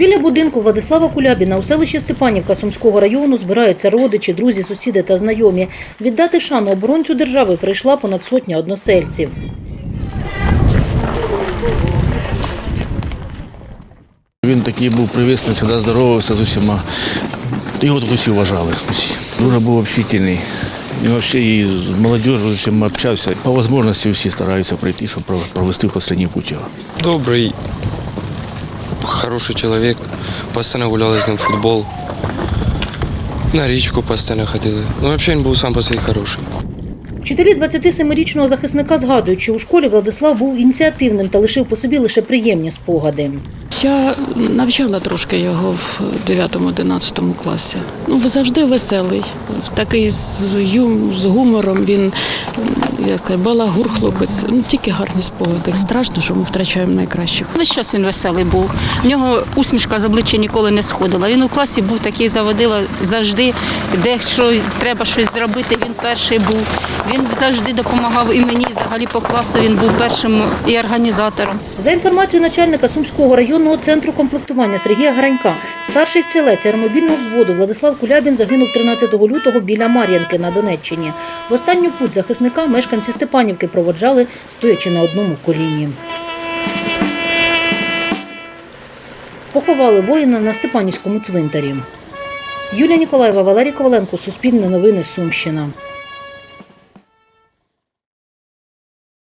Біля будинку Владислава Кулябіна у селищі Степанівка Сумського району збираються родичі, друзі, сусіди та знайомі. Віддати шану оборонцю держави прийшла понад сотня односельців. Він такий був привісний, завжди здоровався з усіма. Його тут усі вважали. Усі. Дуже був общительний. І взагалі з молодежю з усіма общався. По можливості всі стараються прийти, щоб провести в останній путь його. Добрый, хороший человек. Постоянно гуляли з ним в футбол. На річку постійно ходили. Ну, взагалі він був сам по собі хороший. Вчителі 27-річного захисника згадують, що у школі Владислав був ініціативним та лишив по собі лише приємні спогади. Я навчала трошки його в 9-11 класі. Ну, завжди веселий. Такий з, юм, з гумором він як балагур хлопець. Ну, тільки гарні спогади. Страшно, що ми втрачаємо найкращих. Весь час він веселий був. В нього усмішка з обличчя ніколи не сходила. Він у класі був такий заводила завжди, де що треба щось зробити. Він перший був. Він завжди допомагав і мені, і взагалі по класу він був першим і організатором. За інформацією начальника Сумського районного центру комплектування Сергія Гранька, старший стрілець аеромобільного взводу Владислав Кулябін загинув 13 лютого біля Мар'янки на Донеччині. В останню путь захисника мешканці Степанівки проводжали, стоячи на одному коліні. Поховали воїна на Степанівському цвинтарі. Юлія Ніколаєва, Валерій Коваленко, Суспільне новини, Сумщина.